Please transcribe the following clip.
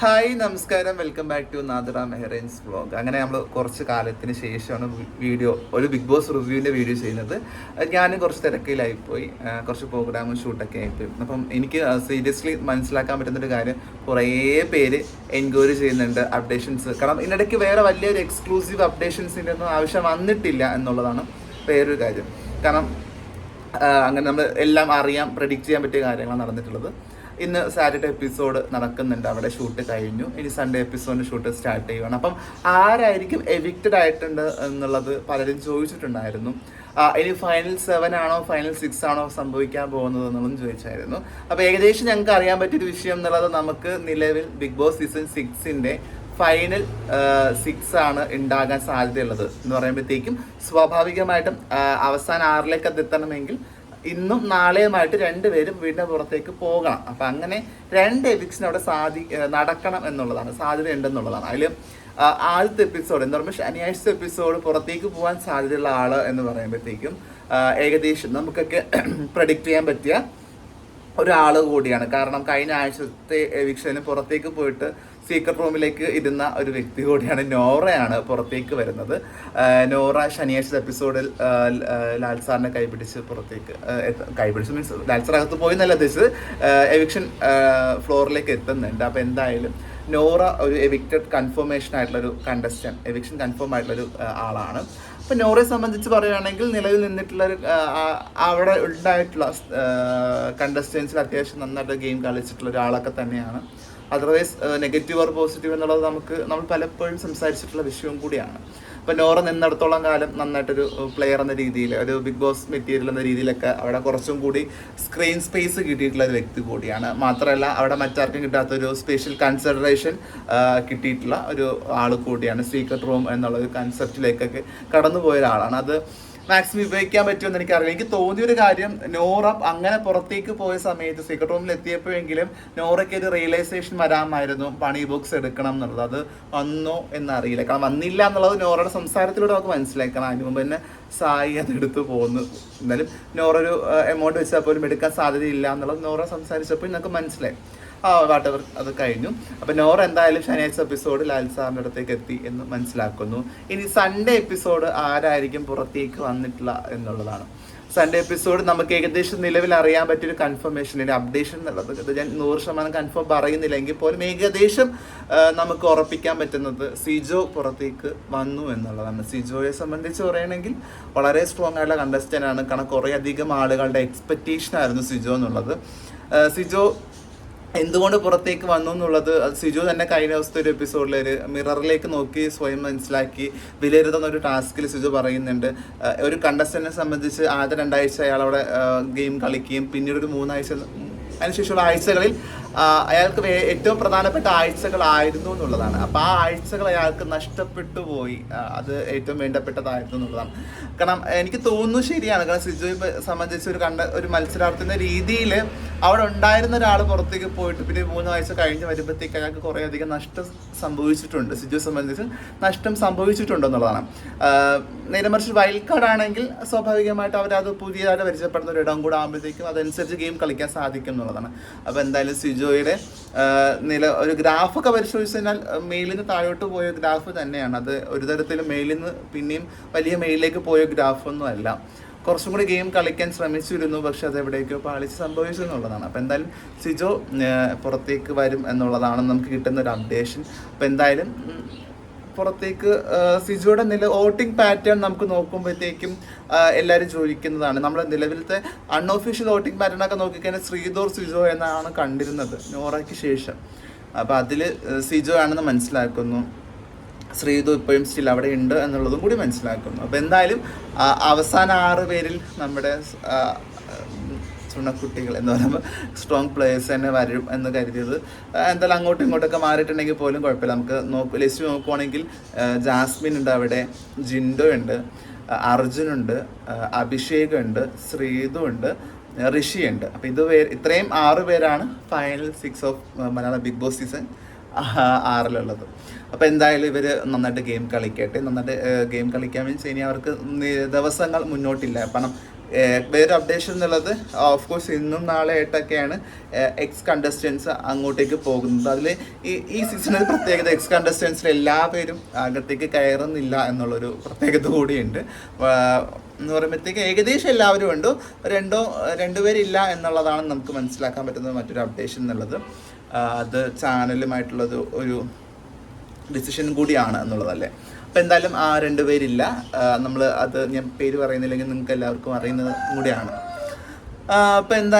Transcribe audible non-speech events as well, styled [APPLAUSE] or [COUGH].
Hi നമസ്കാരം. Welcome back to Nadira Mehrain's vlog അങ്ങനെ നമ്മൾ കുറച്ച് കാലത്തിന് ശേഷമാണ് വീഡിയോ ഒരു ബിഗ് ബോസ് റിവ്യൂവിന്റെ വീഡിയോ ചെയ്യുന്നത്. ഞാനും കുറച്ച് തിരക്കിലായിപ്പോയി കുറച്ച് പ്രോഗ്രാമും ഷൂട്ടൊക്കെ ആയിപ്പോയി അപ്പം എനിക്ക് സീരിയസ്ലി മനസ്സിലാക്കാൻ പറ്റുന്നൊരു കാര്യം കുറേ പേര് എൻക്വയറി ചെയ്യുന്നുണ്ട് അപ്ഡേഷൻസ് കാരണം ഇതിനിടയ്ക്ക് വേറെ വലിയൊരു എക്സ്ക്ലൂസീവ് അപ്ഡേഷൻസിന്റെ ഒന്നും ആവശ്യം വന്നിട്ടില്ല എന്നുള്ളതാണ് വേറൊരു കാര്യം. കാരണം അങ്ങനെ നമ്മൾ എല്ലാം അറിയാം പ്രഡിക്റ്റ് ചെയ്യാൻ പറ്റിയ കാര്യങ്ങളാണ് നടന്നിട്ടുള്ളത്. ഇന്ന് സാറ്റർഡേ എപ്പിസോഡ് നടക്കുന്നുണ്ട്. അവിടെ ഷൂട്ട് കഴിഞ്ഞു. ഇനി സൺഡേ എപ്പിസോഡിന് ഷൂട്ട് സ്റ്റാർട്ട് ചെയ്യുകയാണ് അപ്പം ആരായിരിക്കും എവിക്റ്റഡ് ആയിട്ടുണ്ട് എന്നുള്ളത് പലരും ചോദിച്ചിട്ടുണ്ടായിരുന്നു. ഇനി ഫൈനൽ സെവൻ ആണോ ഫൈനൽ സിക്സ് ആണോ സംഭവിക്കാൻ പോകുന്നത് എന്നുള്ളതും ചോദിച്ചായിരുന്നു. അപ്പോൾ ഏകദേശം ഞങ്ങൾക്ക് അറിയാൻ പറ്റിയൊരു വിഷയം എന്നുള്ളത് നമുക്ക് നിലവിൽ ബിഗ് ബോസ് സീസൺ സിക്സിന്റെ ഫൈനൽ സിക്സ് ആണ് ഉണ്ടാകാൻ സാധ്യതയുള്ളത് എന്ന് പറയുമ്പോഴത്തേക്കും സ്വാഭാവികമായിട്ടും അവസാന ആറിലേക്ക് അത് എത്തണമെങ്കിൽ ഇന്നും നാളെയുമായിട്ട് രണ്ടുപേരും വീടിന്റെ പുറത്തേക്ക് പോകണം. അപ്പം അങ്ങനെ രണ്ട് എപ്പിക്സിന് അവിടെ സാധി നടക്കണം എന്നുള്ളതാണ്. സാധ്യത ഉണ്ടെന്നുള്ളതാണ് അതിൽ ആദ്യത്തെ എപ്പിസോഡ് എന്ന് പറയുമ്പോൾ ശനിയാഴ്ച എപ്പിസോഡ് പുറത്തേക്ക് പോകാൻ സാധ്യതയുള്ള ആൾ എന്ന് പറയുമ്പോഴത്തേക്കും ഏകദേശം നമുക്കൊക്കെ [CLEARS THROAT] പ്രഡിക്റ്റ് ചെയ്യാൻ പറ്റിയ ഒരാൾ കൂടിയാണ്. കാരണം കഴിഞ്ഞ ആഴ്ചത്തെ എവിക്ഷന് പുറത്തേക്ക് പോയിട്ട് സീക്രട്ട് റൂമിലേക്ക് ഇരുന്ന ഒരു വ്യക്തി കൂടിയാണ് നോറയാണ് പുറത്തേക്ക് വരുന്നത്. നോറ ശനിയാഴ്ച എപ്പിസോഡിൽ ലാൽ സാറിനെ കൈപിടിച്ച് പുറത്തേക്ക് കൈപിടിച്ച് മീൻസ് ലാൽ സാർ അകത്ത് പോയി എന്നല്ല ഉദ്ദേശിച്ചത്. എവിക്ഷൻ ഫ്ലോറിലേക്ക് എത്തുന്നുണ്ട്. അപ്പോൾ എന്തായാലും നോറ ഒരു എവിക്റ്റഡ് കൺഫർമേഷൻ ആയിട്ടുള്ള ഒരു കണ്ടസ്റ്റൻ എവിക്ഷൻ കൺഫേം ആയിട്ടുള്ള ഒരു ആളാണ്. അപ്പോൾ നോറയെ സംബന്ധിച്ച് പറയുകയാണെങ്കിൽ നിലവിൽ നിന്നിട്ടുള്ള ഒരു അവിടെ ഉണ്ടായിട്ടുള്ള കണ്ടസ്റ്റൻസിൽ അത്യാവശ്യം നന്നായിട്ട് ഗെയിം കളിച്ചിട്ടുള്ള ഒരാളൊക്കെ തന്നെയാണ്. അതർവൈസ് നെഗറ്റീവ് ഓർ പോസിറ്റീവ് എന്നുള്ളത് നമുക്ക് നമ്മൾ പലപ്പോഴും സംസാരിച്ചിട്ടുള്ള വിഷയവും കൂടിയാണ്. ഇപ്പം നോറ നിന്നിടത്തോളം കാലം നന്നായിട്ടൊരു പ്ലെയർ എന്ന രീതിയിൽ ഒരു ബിഗ് ബോസ് മെറ്റീരിയൽ എന്ന രീതിയിലൊക്കെ അവിടെ കുറച്ചും കൂടി സ്ക്രീൻ സ്പേസ് കിട്ടിയിട്ടുള്ള ഒരു വ്യക്തി കൂടിയാണ്. മാത്രമല്ല അവിടെ മറ്റാർക്കും കിട്ടാത്തൊരു സ്പെഷ്യൽ കൺസിഡറേഷൻ കിട്ടിയിട്ടുള്ള ഒരു ആൾ കൂടിയാണ്. സീക്രട്ട് റൂം എന്നുള്ള ഒരു കൺസെപ്റ്റിലേക്കൊക്കെ കടന്നുപോയ ഒരാളാണ്. അത് മാക്സിമം ഉപയോഗിക്കാൻ പറ്റുമെന്ന് എനിക്കറിയില്ല. എനിക്ക് തോന്നിയ ഒരു കാര്യം നോറ അങ്ങനെ പുറത്തേക്ക് പോയ സമയത്ത് സീക്രട്ട് റൂമിൽ എത്തിയപ്പോഴെങ്കിലും നോറയ്ക്ക് ഒരു റിയലൈസേഷൻ വരാമായിരുന്നു പണി ബുക്സ് എടുക്കണം എന്നുള്ളത്. അത് വന്നോ എന്നറിയില്ല. കാരണം വന്നില്ല എന്നുള്ളത് നോറയുടെ സംസാരത്തിലൂടെ നമുക്ക് മനസ്സിലാക്കണം അതിന് മുമ്പ് തന്നെ സായി അത് എടുത്തു പോന്നു. എന്നാലും നോറ ഒരു എമൗണ്ട് വെച്ചാൽ പോലും എടുക്കാൻ സാധ്യതയില്ല എന്നുള്ളത് നോറ സംസാരിച്ചപ്പോൾ നമുക്ക് മനസ്സിലായി. ആ വാട്ടവർ അത് കഴിഞ്ഞു. അപ്പൊ നോർ എന്തായാലും ശനിയാഴ്ച എപ്പിസോഡ് ലാൽ സാറിന്റെ അടുത്തേക്ക് എത്തി എന്ന് മനസ്സിലാക്കുന്നു. ഇനി സൺഡേ എപ്പിസോഡ് ആരായിരിക്കും പുറത്തേക്ക് വന്നിട്ടില്ല എന്നുള്ളതാണ്. സൺഡേ എപ്പിസോഡ് നമുക്ക് ഏകദേശം നിലവിൽ അറിയാൻ പറ്റിയൊരു കൺഫർമേഷൻ അല്ലെങ്കിൽ അപ്ഡേഷൻ എന്നുള്ളത് ഞാൻ നൂറ് ശതമാനം കൺഫേം പറയുന്നില്ലെങ്കിൽ പോലും ഏകദേശം നമുക്ക് ഉറപ്പിക്കാൻ പറ്റുന്നത് സിജോ പുറത്തേക്ക് വന്നു എന്നുള്ളതാണ്. സിജോയെ സംബന്ധിച്ച് പറയുകയാണെങ്കിൽ വളരെ സ്ട്രോങ് ആയിട്ടുള്ള കണ്ടസ്റ്റന്റ് ആണ്. കാരണം കുറേ അധികം ആളുകളുടെ എക്സ്പെക്റ്റേഷൻ ആയിരുന്നു സിജോ എന്നുള്ളത്. സിജോ എന്തുകൊണ്ട് പുറത്തേക്ക് വന്നു എന്നുള്ളത് സിജു തന്നെ കഴിഞ്ഞ ദിവസത്തെ ഒരു എപ്പിസോഡിൽ ഒരു മിററിലേക്ക് നോക്കി സ്വയം മനസ്സിലാക്കി വിലയിരുത്തുന്ന ഒരു ടാസ്കിൽ സിജു പറയുന്നുണ്ട്. ഒരു കണ്ടസ്റ്റന്റിനെ സംബന്ധിച്ച് ആദ്യ രണ്ടാഴ്ച അയാൾ അവിടെ ഗെയിം കളിക്കുകയും പിന്നീട് ഒരു മൂന്നാഴ്ച അതിനുശേഷമുള്ള ആഴ്ചകളിൽ അയാൾക്ക് ഏറ്റവും പ്രധാനപ്പെട്ട ആഴ്ചകളായിരുന്നു എന്നുള്ളതാണ്. അപ്പോൾ ആ ആഴ്ചകൾ അയാൾക്ക് നഷ്ടപ്പെട്ടു പോയി. അത് ഏറ്റവും വേണ്ടപ്പെട്ടതായിരുന്നു എന്നുള്ളതാണ്. കാരണം എനിക്ക് തോന്നുന്നു ശരിയാണ്. കാരണം സിജുവിനെ സംബന്ധിച്ച് ഒരു കണ്ട ഒരു മത്സരാർത്ഥിന്റെ രീതിയിൽ അവിടെ ഉണ്ടായിരുന്ന ഒരാൾ പുറത്തേക്ക് പോയിട്ട് പിന്നെ മൂന്ന് വയസ്സ് കഴിഞ്ഞ് വരുമ്പോഴത്തേക്ക് അയാൾക്ക് കുറേ അധികം നഷ്ടം സംഭവിച്ചിട്ടുണ്ട്. സിജുവിനെ സംബന്ധിച്ച് നഷ്ടം സംഭവിച്ചിട്ടുണ്ട് എന്നുള്ളതാണ്. ആഹ് നേരെ മറിച്ച് വൈൽഡ് കാർഡ് ആണെങ്കിൽ സ്വാഭാവികമായിട്ട് അവരത് പുതിയതായിട്ട് പരിചയപ്പെടുന്ന ഒരു ഇടം കൂടെ ആകുമ്പോഴത്തേക്കും അതനുസരിച്ച് ഗെയിം കളിക്കാൻ സാധിക്കും എന്നുള്ളതാണ്. അപ്പോൾ എന്തായാലും സിജോയുടെ ആഹ് നില ഒരു ഗ്രാഫൊക്കെ പരിശോധിച്ച് കഴിഞ്ഞാൽ മെയിലിൽ നിന്ന് താഴോട്ട് പോയ ഗ്രാഫ് തന്നെയാണ്. അത് ഒരു തരത്തിൽ മെയിലിൽ നിന്ന് പിന്നെയും വലിയ മെയിലിലേക്ക് പോയ ഗ്രാഫൊന്നും അല്ല. കുറച്ചും കൂടി ഗെയിം കളിക്കാൻ ശ്രമിച്ചിരുന്നു പക്ഷെ അത് എവിടേക്കോ പാളിച്ച് സംഭവിച്ചു എന്നുള്ളതാണ്. അപ്പോൾ എന്തായാലും സിജോ പുറത്തേക്ക് വരും എന്നുള്ളതാണ് നമുക്ക് കിട്ടുന്ന ഒരു അപ്ഡേഷൻ. അപ്പോൾ എന്തായാലും പുറത്തേക്ക് ആഹ് നില വോട്ടിംഗ് പാറ്റേൺ നമുക്ക് നോക്കുമ്പോഴത്തേക്കും എല്ലാവരും ചോദിക്കുന്നതാണ്. നമ്മുടെ നിലവിലത്തെ അൺഒഫീഷ്യൽ വോട്ടിംഗ് പാറ്റേൺ ഒക്കെ നോക്കിക്കഴിഞ്ഞാൽ ശ്രീധോർ സിജോ എന്നാണ് കണ്ടിരുന്നത് നോറയ്ക്ക് ശേഷം. അപ്പോൾ അതിൽ സിജോ ആണെന്ന് മനസ്സിലാക്കുന്നു. ശ്രീതു ഇപ്പോഴും സ്റ്റിൽ അവിടെ ഉണ്ട് എന്നുള്ളതും കൂടി മനസ്സിലാക്കുന്നു. അപ്പോൾ എന്തായാലും അവസാന ആറ് പേരിൽ നമ്മുടെ ആ, കുട്ടികൾ ചുണക്കുട്ടികൾ എന്ന് പറയുമ്പോൾ സ്ട്രോങ് പ്ലേയേഴ്സ് തന്നെ വരും എന്ന് കരുതിയത്. എന്തായാലും അങ്ങോട്ടും ഇങ്ങോട്ടൊക്കെ മാറിയിട്ടുണ്ടെങ്കിൽ പോലും കുഴപ്പമില്ല. നമുക്ക് നോക്ക് ലിസ്റ്റ് നോക്കുവാണെങ്കിൽ ജാസ്മിൻ ഉണ്ട് അവിടെ ജിൻഡോ ഉണ്ട് അർജുൻ ആ, അഭിഷേക് ഉണ്ട് ശ്രീതു ഉണ്ട് ഋഷി ഉണ്ട്. അപ്പോൾ ഇത് പേര് ഇത്രയും ആറ് പേരാണ് final six of Malayalam Bigg Boss season ആറിലുള്ളത്. അപ്പോൾ എന്തായാലും ഇവർ നന്നായിട്ട് ഗെയിം കളിക്കട്ടെ. നന്നായിട്ട് ഗെയിം കളിക്കാൻ മീൻസ് ഇനി അവർക്ക് ദിവസങ്ങൾ മുന്നോട്ടില്ല. കാരണം വേറൊരു അപ്ഡേഷൻ എന്നുള്ളത് ഓഫ് കോഴ്സ് ഇന്നും നാളെ ആയിട്ടൊക്കെയാണ് എക്സ് കണ്ടസ്റ്റൻസ് അങ്ങോട്ടേക്ക് പോകുന്നത്. അതിൽ ഈ ഈ സീസണിൽ പ്രത്യേകത എക്സ് കണ്ടസ്റ്റൻസിൽ എല്ലാ പേരും അകത്തേക്ക് കയറുന്നില്ല എന്നുള്ളൊരു പ്രത്യേകത കൂടിയുണ്ട്. എന്ന് പറയുമ്പോഴത്തേക്ക് ഏകദേശം എല്ലാവരും ഉണ്ട്. രണ്ടോ രണ്ടുപേരില്ല എന്നുള്ളതാണ് നമുക്ക് മനസ്സിലാക്കാൻ പറ്റുന്ന മറ്റൊരു അപ്ഡേഷൻ എന്നുള്ളത്. അത് ചാനലുമായിട്ടുള്ളത് ഒരു ഡിസിഷൻ കൂടിയാണ് എന്നുള്ളതല്ലേ? അപ്പം എന്തായാലും ആ രണ്ട് രണ്ടുപേരില്ല നമ്മൾ അത് ഞാൻ പേര് പറയുന്നില്ലെങ്കിൽ നിങ്ങൾക്ക് എല്ലാവർക്കും അറിയുന്നത് കൂടിയാണ്. അപ്പം എന്താ